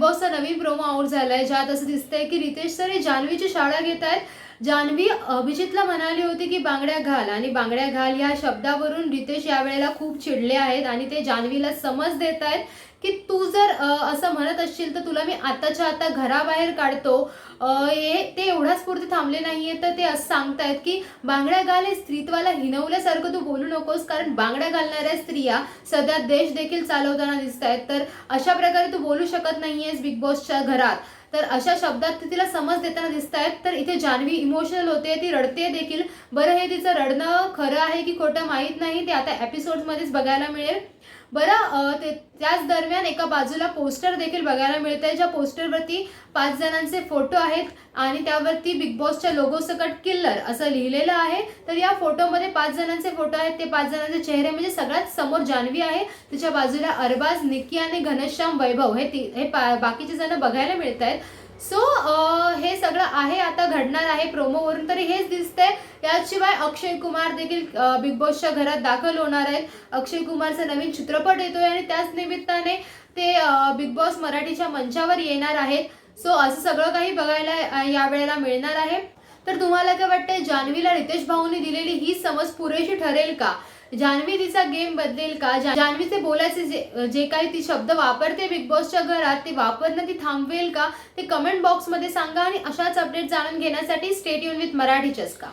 बॉसचा नवीन promo out झालाय. ज्यात असं दिसतंय की रितेश सर हे जान्हवीची शाळा घेत आहेत. जान्हवी अभिजितला म्हणाली होती की बांगड्या घाल. आणि बांगड्या घाल या शब्दावरून रितेश यावेळेला खूप चिडले आहेत आणि ते जान्हवीला समज देत आहेत की तू जर असं म्हणत असशील तर तुला मी आताच्या आता घराबाहेर काढतो. हे ते एवढ्याच पुरते थांबले नाहीये तर ते असं सांगतायत की बांगड्या घाल हे स्त्रीत्वाला हिनवल्यासारखं तू बोलू नकोस कारण बांगड्या घालणाऱ्या स्त्रिया सध्या देश देखील चालवताना दिसत आहेत तर अशा प्रकारे तू बोलू शकत नाहीयेस बिग बॉसच्या घरात. तर अशा शब्दात तिला समज देताना दिसत आहेत तर इथे जान्हवी इमोशनल होते ती रडते देखील. बरं हे तिचं रडणं खरं आहे की खोटं माहीत नाही ते आता एपिसोडमध्येच बघायला मिळेल. बरं ते त्याच दरम्यान एका बाजूला पोस्टर देखील बघायला मिळत आहे ज्या पोस्टरवरती पाच जणांचे फोटो आहेत आणि त्यावरती बिग बॉसच्या लोगो सकट किल्लर असं लिहिलेलं आहे. तर या फोटोमध्ये पाच जणांचे फोटो आहेत ते पाच जणांचे चेहरे म्हणजे सगळ्यात समोर जान्हवी आहे. तिच्या बाजूला अरबाज निकी आणि घनश्याम वैभव हे ती हे पा- बाकीचे जण बघायला मिळत आहेत सो हे सगळं आहे आता घडणार आहे प्रोमोवरून. तरी हेच दिसतंय. याशिवाय अक्षय कुमार देखील बिग बॉसच्या घरात दाखल होणार आहेत. अक्षय कुमारचा नवीन चित्रपट येतोय आणि त्याच निमित्ताने ते बिग बॉस मराठीच्या मंचावर येणार आहेत. सो असं सगळं काही बघायला यावेळेला मिळणार आहे. तर तुम्हाला काय वाटतंय जान्हवीला रितेश भाऊंनी दिलेली ही समज पुरेशी ठरेल का? जान्हवी तिचा गेम बदलेल का? जान्हवीचे बोलायचे जे जे काही ती शब्द वापरते बिग बॉसच्या घरात ते वापरणं ती थांबवेल का? ते कमेंट बॉक्समध्ये सांगा आणि अशाच अपडेट जाणून घेण्यासाठी स्टेट युन विथ मराठी चस्का.